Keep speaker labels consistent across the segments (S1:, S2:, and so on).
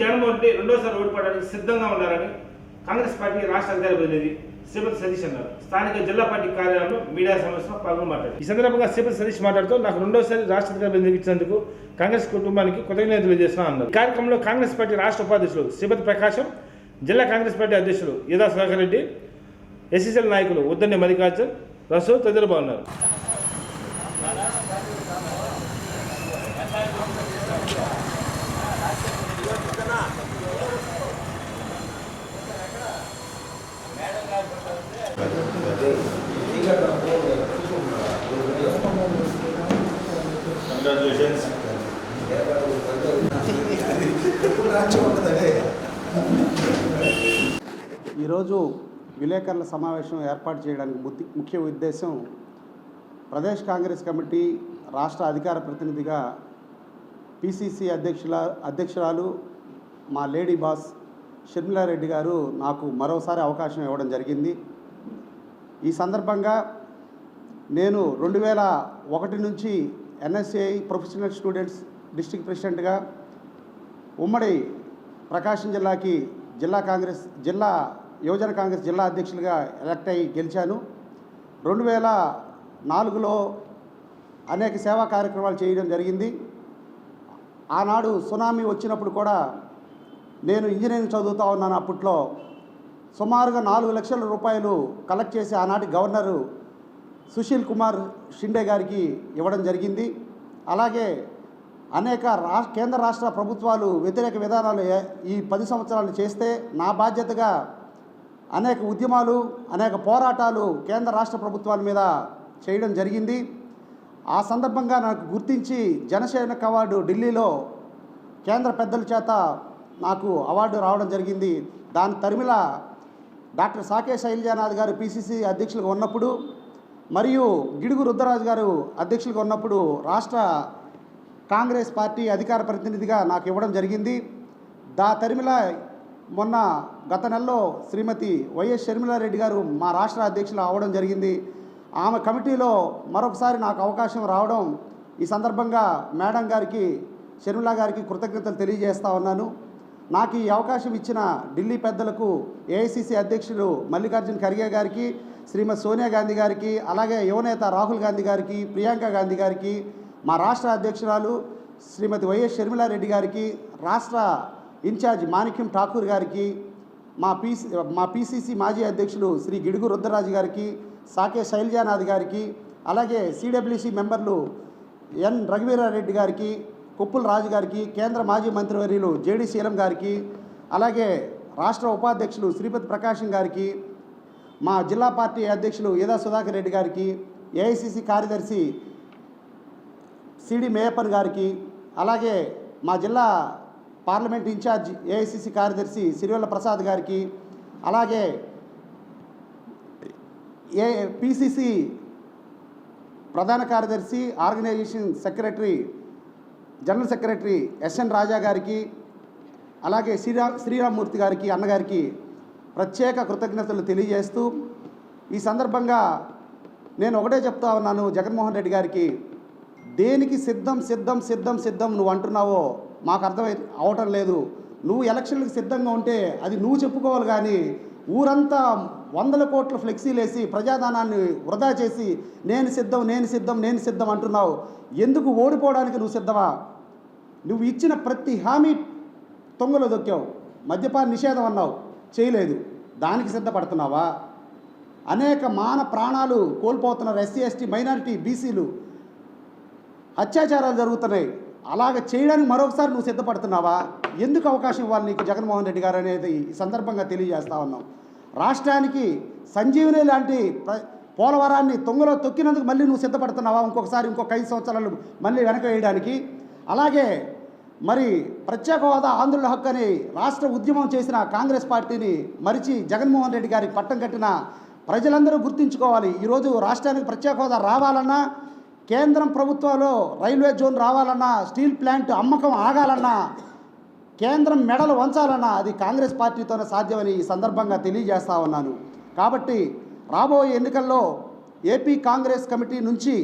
S1: జగన్మోహన్ రెడ్డి రెండోసారి ఓడిపోవడానికి సిద్ధంగా ఉన్నారని కాంగ్రెస్ పార్టీ రాష్ట్ర అధికార ప్రతినిధి శ్రీపతి సతీష్ అన్నారు. స్థానిక జిల్లా పార్టీ కార్యాలయంలో మీడియా సమావేశంలో పాల్గొని మాట్లాడారు. ఈ సందర్భంగా శ్రీపతి సతీష్ మాట్లాడుతూ నాకు రెండోసారి రాష్ట్ర అధికార ప్రతినిధి ఇచ్చినందుకు కాంగ్రెస్ కుటుంబానికి కృతజ్ఞతలు చేస్తున్నా అన్నారు. కార్యక్రమంలో కాంగ్రెస్ పార్టీ రాష్ట్ర ఉపాధ్యక్షులు శ్రీపతి ప్రకాశం జిల్లా కాంగ్రెస్ పార్టీ అధ్యక్షులు యదా సుధాకర్ రెడ్డి ఎస్ఎస్ఎల్ నాయకులు ఉద్దండి మల్లికార్జున్ రసూ తదితరులు బాగున్నారు కంగ్రాచులేషన్స్
S2: ఈరోజు విలేకరుల సమావేశం ఏర్పాటు చేయడానికి ముఖ్య ఉద్దేశం ప్రదేశ్ కాంగ్రెస్ కమిటీ రాష్ట్ర అధికార ప్రతినిధిగా పిసిసి అధ్యక్షుల అధ్యక్షురాలు మా లేడీ బాస్ షర్మిలారెడ్డి గారు నాకు మరోసారి అవకాశం ఇవ్వడం జరిగింది. ఈ సందర్భంగా నేను రెండు వేల ఒకటి నుంచి ఎన్ఎస్ఏఐ ప్రొఫెషనల్ స్టూడెంట్స్ డిస్ట్రిక్ట్ ప్రెసిడెంట్గా ఉమ్మడి ప్రకాశం జిల్లాకి జిల్లా కాంగ్రెస్ జిల్లా యువజన కాంగ్రెస్ జిల్లా అధ్యక్షులుగా ఎలక్ట్ అయ్యి గెలిచాను. రెండు వేల నాలుగులో అనేక సేవా కార్యక్రమాలు చేయడం జరిగింది. ఆనాడు సునామీ వచ్చినప్పుడు కూడా నేను ఇంజనీరింగ్ చదువుతూ ఉన్నాను అప్పట్లో. సుమారుగా నాలుగు లక్షల రూపాయలు కలెక్ట్ చేసి ఆనాటి గవర్నరు సుశీల్ కుమార్ షిండే గారికి ఇవ్వడం జరిగింది. అలాగే అనేక రా కేంద్ర రాష్ట్ర ప్రభుత్వాలు వ్యతిరేక విధానాలు ఈ పది సంవత్సరాలు చేస్తే నా బాధ్యతగా అనేక ఉద్యమాలు అనేక పోరాటాలు కేంద్ర రాష్ట్ర ప్రభుత్వాల మీద చేయడం జరిగింది. ఆ సందర్భంగా నాకు గుర్తించి జనసేన అవార్డు ఢిల్లీలో కేంద్ర పెద్దల చేత నాకు అవార్డు రావడం జరిగింది. దాని తరిమిలా డాక్టర్ సాకే శైలజానాథ్ గారు పిసిసి అధ్యక్షులుగా ఉన్నప్పుడు మరియు గిడుగు రుద్రరాజు గారు అధ్యక్షులుగా ఉన్నప్పుడు రాష్ట్ర కాంగ్రెస్ పార్టీ అధికార ప్రతినిధిగా నాకు ఇవ్వడం జరిగింది. దా తరిమిల మొన్న గత నెలలో శ్రీమతి వైఎస్ షర్మిలారెడ్డి గారు మా రాష్ట్ర అధ్యక్షులు అవడం జరిగింది. ఆమె కమిటీలో మరొకసారి నాకు అవకాశం రావడం ఈ సందర్భంగా మేడం గారికి షర్మిలా గారికి కృతజ్ఞతలు తెలియజేస్తా ఉన్నాను. నాకు ఈ అవకాశం ఇచ్చిన ఢిల్లీ పెద్దలకు ఏఐసిసి అధ్యక్షులు మల్లికార్జున్ ఖర్గే గారికి శ్రీమతి సోనియా గాంధీ గారికి అలాగే యువనేత రాహుల్ గాంధీ గారికి ప్రియాంక గాంధీ గారికి మా రాష్ట్ర అధ్యక్షురాలు శ్రీమతి వైఎస్ షర్మిలారెడ్డి గారికి రాష్ట్ర ఇన్ఛార్జ్ మాణిక్యం ఠాకూర్ గారికి మా పీసీ మా పీసీసీ మాజీ అధ్యక్షులు శ్రీ గిడుగు రుద్రరాజు గారికి సాకే శైలజానాథ్ గారికి అలాగే సిడబ్ల్యూసి మెంబర్లు ఎన్ రఘువీరారెడ్డి గారికి కుప్పుల రాజు గారికి కేంద్ర మాజీ మంత్రివర్యులు జేడి శీలం గారికి అలాగే రాష్ట్ర ఉపాధ్యక్షులు శ్రీపతి ప్రకాశం గారికి మా జిల్లా పార్టీ అధ్యక్షులు యదా సుధాకర్ రెడ్డి గారికి ఏఐసిసి కార్యదర్శి సిడి మేయప్పన్ గారికి అలాగే మా జిల్లా పార్లమెంట్ ఇన్ఛార్జ్ ఏఐసిసి కార్యదర్శి సిరివెల్ల ప్రసాద్ గారికి అలాగే ఏ పిసిసి ప్రధాన కార్యదర్శి organization secretary general secretary SN Raja గారికి అలాగే శ్రీరా శ్రీరామ్మూర్తి గారికి అన్నగారికి ప్రత్యేక కృతజ్ఞతలు తెలియజేస్తూ ఈ సందర్భంగా నేను ఒకటే చెప్తా ఉన్నాను జగన్మోహన్ రెడ్డి గారికి దేనికి సిద్ధం సిద్ధం సిద్ధం సిద్ధం నువ్వు అంటున్నావో మాకు అర్థమై అవటం లేదు. నువ్వు ఎలక్షన్లకు సిద్ధంగా ఉంటే అది నువ్వు చెప్పుకోవాలి కానీ ఊరంతా వందల కోట్ల ఫ్లెక్సీలేసి ప్రజాధనాన్ని వృధా చేసి నేను సిద్ధం నేను సిద్ధం నేను సిద్ధం అంటున్నావు. ఎందుకు ఓడిపోవడానికి నువ్వు సిద్ధమా? నువ్వు ఇచ్చిన ప్రతి హామీ తొంగలో దొక్కావు. మద్యపాన నిషేధం అన్నావు. చేయలేదు. దానికి సిద్ధపడుతున్నావా? అనేక మాన ప్రాణాలు కోల్పోతున్నారు ఎస్సీ ఎస్టీ మైనారిటీ బీసీలు. అత్యాచారాలు జరుగుతున్నాయి. అలాగ చేయడానికి మరొకసారి నువ్వు సిద్ధపడుతున్నావా? ఎందుకు అవకాశం ఇవ్వాలి నీకు జగన్మోహన్ రెడ్డి గారు అనేది ఈ సందర్భంగా తెలియజేస్తా ఉన్నాం. రాష్ట్రానికి సంజీవని లాంటి పోలవరాన్ని తొంగలో తొక్కినందుకు మళ్ళీ నువ్వు సిద్ధపడుతున్నావా? ఇంకొకసారి ఇంకొక ఐదు సంవత్సరాలు మళ్ళీ వెనక వేయడానికి. అలాగే మరి ప్రత్యేక హోదా ఆంధ్రుల హక్కు అని రాష్ట్ర ఉద్యమం చేసిన కాంగ్రెస్ పార్టీని మరిచి జగన్మోహన్ రెడ్డి గారికి పట్టం కట్టిన ప్రజలందరూ గుర్తుంచుకోవాలి. ఈరోజు రాష్ట్రానికి ప్రత్యేక హోదా రావాలన్నా కేంద్రం ప్రభుత్వంలో రైల్వే జోన్ రావాలన్నా స్టీల్ ప్లాంట్ అమ్మకం ఆగాలన్నా కేంద్రం మెడలు వంచాలన్న అది కాంగ్రెస్ పార్టీతోనే సాధ్యమని ఈ సందర్భంగా తెలియజేస్తా ఉన్నాను. కాబట్టి రాబోయే ఎన్నికల్లో ఏపీ కాంగ్రెస్ కమిటీ నుంచి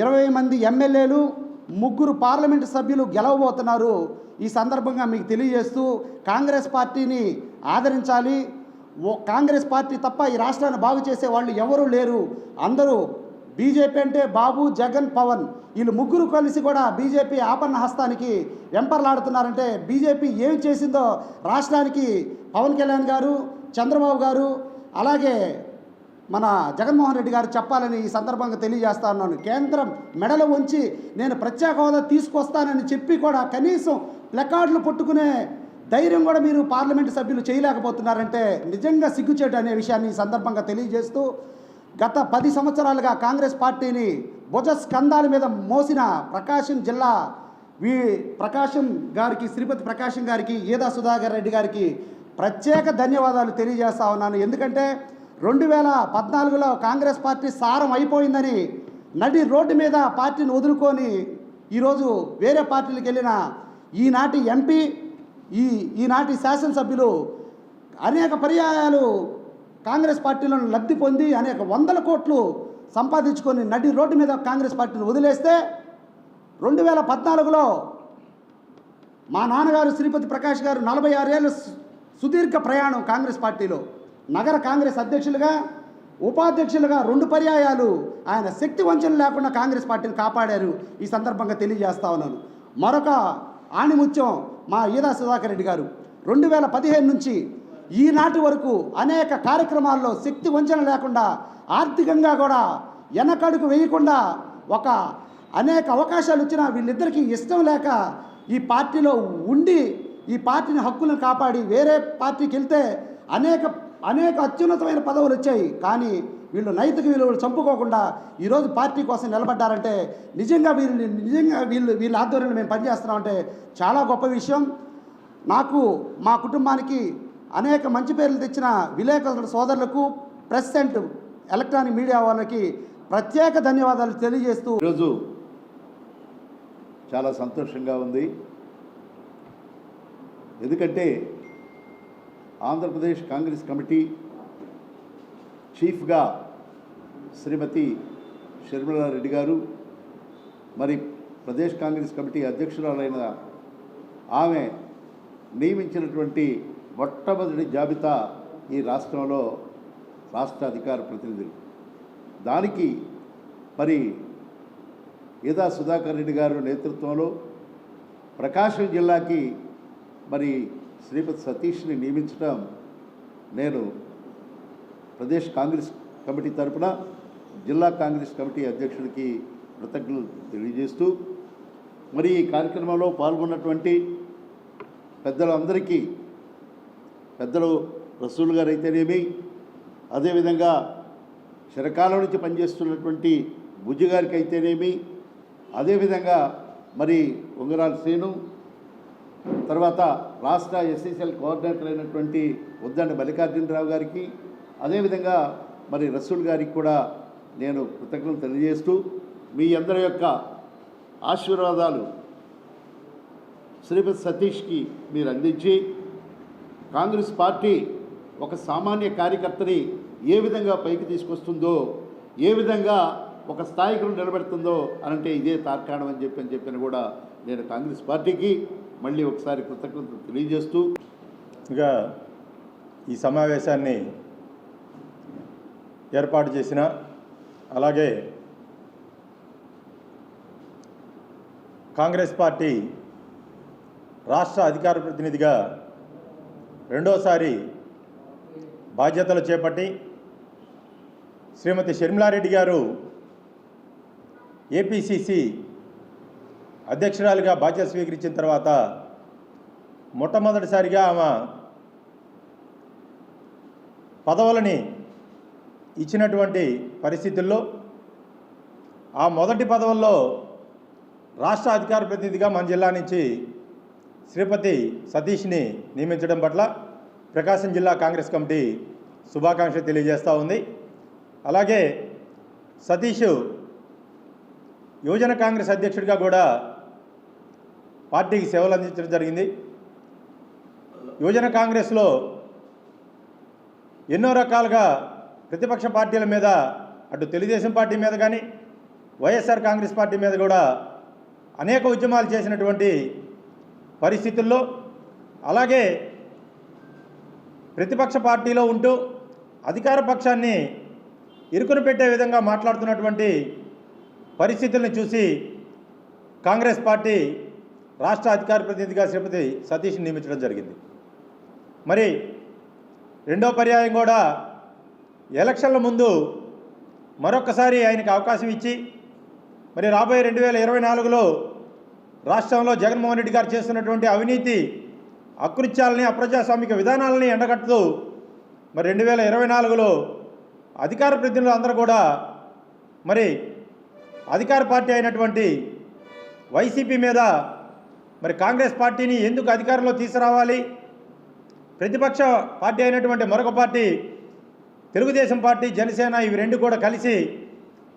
S2: ఇరవై మంది ఎమ్మెల్యేలు ముగ్గురు పార్లమెంటు సభ్యులు గెలవబోతున్నారు. ఈ సందర్భంగా మీకు తెలియజేస్తూ కాంగ్రెస్ పార్టీని ఆదరించాలి. ఓ కాంగ్రెస్ పార్టీ తప్ప ఈ రాష్ట్రాన్ని బాగు చేసే వాళ్ళు ఎవరూ లేరు. అందరూ బీజేపీ అంటే బాబు జగన్ పవన్. వీళ్ళు ముగ్గురు కలిసి కూడా బీజేపీ ఆపన్న హస్తానికి వెంపర్లాడుతున్నారంటే బీజేపీ ఏం చేసిందో రాష్ట్రానికి పవన్ కళ్యాణ్ గారు చంద్రబాబు గారు అలాగే మన జగన్మోహన్ రెడ్డి గారు చెప్పాలని ఈ సందర్భంగా తెలియజేస్తా ఉన్నాను. కేంద్రం మెడలు ఉంచి నేను ప్రత్యేక హోదా తీసుకొస్తానని చెప్పి కూడా కనీసం ప్లకార్డులు పట్టుకునే ధైర్యం కూడా మీరు పార్లమెంటు సభ్యులు చేయలేకపోతున్నారంటే నిజంగా సిగ్గుచేటు అనే విషయాన్ని ఈ సందర్భంగా తెలియజేస్తూ గత పది సంవత్సరాలుగా కాంగ్రెస్ పార్టీని భుజ స్కందాల మీద మోసిన ప్రకాశం జిల్లా వీ ప్రకాశం గారికి శ్రీపతి ప్రకాశం గారికి ఏదా సుధాకర్ రెడ్డి గారికి ప్రత్యేక ధన్యవాదాలు తెలియజేస్తా ఉన్నాను. ఎందుకంటే రెండు వేల పద్నాలుగులో కాంగ్రెస్ పార్టీ సారం అయిపోయిందని నడి రోడ్డు మీద పార్టీని వదులుకొని ఈరోజు వేరే పార్టీలకు వెళ్ళిన ఈనాటి ఎంపీ ఈ ఈనాటి శాసనసభ్యులు అనేక పర్యాయాలు కాంగ్రెస్ పార్టీలో లబ్ధి పొంది అనేక వందల కోట్లు సంపాదించుకొని నడి రోడ్డు మీద కాంగ్రెస్ పార్టీని వదిలేస్తే రెండు వేల పద్నాలుగులో మా నాన్నగారు శ్రీపతి ప్రకాష్ గారు నలభై ఆరేళ్ళ సుదీర్ఘ ప్రయాణం కాంగ్రెస్ పార్టీలో. నగర కాంగ్రెస్ అధ్యక్షులుగా ఉపాధ్యక్షులుగా రెండు పర్యాయాలు ఆయన శక్తి వంచన లేకుండా కాంగ్రెస్ పార్టీని కాపాడారు ఈ సందర్భంగా తెలియజేస్తా ఉన్నాను. మరొక ఆణిముత్యం మా ఈదా సుధాకర్ రెడ్డి గారు. రెండు వేల పదిహేను నుంచి ఈనాటి వరకు అనేక కార్యక్రమాల్లో శక్తి వంచన లేకుండా ఆర్థికంగా కూడా వెనకడుగు వేయకుండా ఒక అనేక అవకాశాలు వచ్చినా వీళ్ళిద్దరికీ ఇష్టం లేక ఈ పార్టీలో ఉండి ఈ పార్టీని హక్కులను కాపాడి వేరే పార్టీకి వెళ్తే అనేక అనేక అత్యున్నతమైన పదవులు వచ్చాయి. కానీ వీళ్ళు నైతిక విలువలు చంపుకోకుండా ఈరోజు పార్టీ కోసం నిలబడ్డారంటే నిజంగా వీళ్ళు నిజంగా వీళ్ళు వీళ్ళ ఆధ్వర్యంలో మేము పనిచేస్తున్నామంటే చాలా గొప్ప విషయం. నాకు మా కుటుంబానికి అనేక మంచి పేర్లు తెచ్చిన విలేకరుల సోదరులకు ప్రెస్ అండ్ ఎలక్ట్రానిక్ మీడియా వాళ్ళకి ప్రత్యేక ధన్యవాదాలు తెలియజేస్తూ
S3: ఈరోజు చాలా సంతోషంగా ఉంది. ఎందుకంటే ఆంధ్రప్రదేశ్ కాంగ్రెస్ కమిటీ చీఫ్గా శ్రీమతి షర్మిలారెడ్డి గారు మరి ప్రదేశ్ కాంగ్రెస్ కమిటీ అధ్యక్షురాలైన ఆమె నియమించినటువంటి మొట్టమొదటి జాబితా ఈ రాష్ట్రంలో రాష్ట్ర అధికార ప్రతినిధులు. దానికి మరి ఏదా సుధాకర్ రెడ్డి గారు నేతృత్వంలో ప్రకాశం జిల్లాకి మరి శ్రీపతి సతీష్ని నియమించడం నేను ప్రదేశ్ కాంగ్రెస్ కమిటీ తరపున జిల్లా కాంగ్రెస్ కమిటీ అధ్యక్షుడికి కృతజ్ఞతలు తెలియజేస్తూ మరి ఈ కార్యక్రమంలో పాల్గొన్నటువంటి పెద్దలందరికీ పెద్దలు రసూల్ గారు అయితేనేమి అదేవిధంగా చిరకాలం నుంచి పనిచేస్తున్నటువంటి బుజ్జి గారికి అయితేనేమి అదేవిధంగా మరి ఉంగరాల శ్రీను తర్వాత రాష్ట్ర ఎస్ఎస్ఎల్ కోఆర్డినేటర్ అయినటువంటి ఉద్దండ మల్లికార్జునరావు గారికి అదేవిధంగా మరి రసూల్ గారికి కూడా నేను కృతజ్ఞతలు తెలియజేస్తూ మీ అందరి యొక్క ఆశీర్వాదాలు శ్రీపతి సతీష్కి మీరు అందించి కాంగ్రెస్ పార్టీ ఒక సామాన్య కార్యకర్తని ఏ విధంగా పైకి తీసుకొస్తుందో ఏ విధంగా ఒక స్థాయికి నిలబెడుతుందో అనంటే ఇదే తార్కాణం అని చెప్పి అని చెప్పిన కూడా నేను కాంగ్రెస్ పార్టీకి మళ్ళీ ఒకసారి కృతజ్ఞతలు తెలియజేస్తూ
S4: ఇంకా ఈ సమావేశాన్ని ఏర్పాటు చేసిన అలాగే కాంగ్రెస్ పార్టీ రాష్ట్ర అధికార ప్రతినిధిగా రెండోసారి బాధ్యతలు చేపట్టి శ్రీమతి షర్మిలారెడ్డి గారు ఏపీసీసీ అధ్యక్షురాలుగా బాధ్యత స్వీకరించిన తర్వాత మొట్టమొదటిసారిగా ఆమె పదవులని ఇచ్చినటువంటి పరిస్థితుల్లో ఆ మొదటి పదవుల్లో రాష్ట్ర అధికార ప్రతినిధిగా మన జిల్లా నుంచి శ్రీపతి సతీష్ని నియమించడం పట్ల ప్రకాశం జిల్లా కాంగ్రెస్ కమిటీ శుభాకాంక్షలు తెలియజేస్తూ ఉంది. అలాగే సతీష్ యువజన కాంగ్రెస్ అధ్యక్షుడిగా కూడా పార్టీకి సేవలు అందించడం జరిగింది. యువజన కాంగ్రెస్లో ఎన్నో రకాలుగా ప్రతిపక్ష పార్టీల మీద అటు తెలుగుదేశం పార్టీ మీద కానీ వైఎస్ఆర్ కాంగ్రెస్ పార్టీ మీద కూడా అనేక ఉద్యమాలు చేసినటువంటి పరిస్థితుల్లో అలాగే ప్రతిపక్ష పార్టీలో ఉంటూ అధికార పక్షాన్ని ఇరుకును పెట్టే విధంగా మాట్లాడుతున్నటువంటి పరిస్థితుల్ని చూసి కాంగ్రెస్ పార్టీ రాష్ట్ర అధికార ప్రతినిధిగా శ్రీపతి సతీష్ నియమించడం జరిగింది. మరి రెండో పర్యాయం కూడా ఎలక్షన్ల ముందు మరొకసారి ఆయనకి అవకాశం ఇచ్చి మరి రాబోయే రెండు వేల ఇరవై నాలుగులో రాష్ట్రంలో జగన్మోహన్ రెడ్డి గారు చేస్తున్నటువంటి అవినీతి అకృత్యాలని అప్రజాస్వామిక విధానాలని ఎండగట్టుతూ మరి రెండు వేల ఇరవై నాలుగులో అధికార ప్రతినిధులు అందరూ కూడా మరి అధికార పార్టీ అయినటువంటి వైసీపీ మీద మరి కాంగ్రెస్ పార్టీని ఎందుకు అధికారంలో తీసుకురావాలి? ప్రతిపక్ష పార్టీ అయినటువంటి మరొక పార్టీ తెలుగుదేశం పార్టీ జనసేన ఇవి రెండు కూడా కలిసి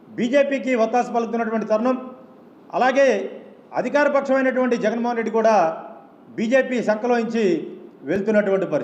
S4: బీజేపీకి ఒత్తాసు పలుకుతున్నటువంటి తరుణం. అలాగే అధికార పక్షమైనటువంటి జగన్మోహన్ రెడ్డి కూడా బీజేపీ సంకలోంచి వెళ్తున్నటువంటి పరిస్థితి.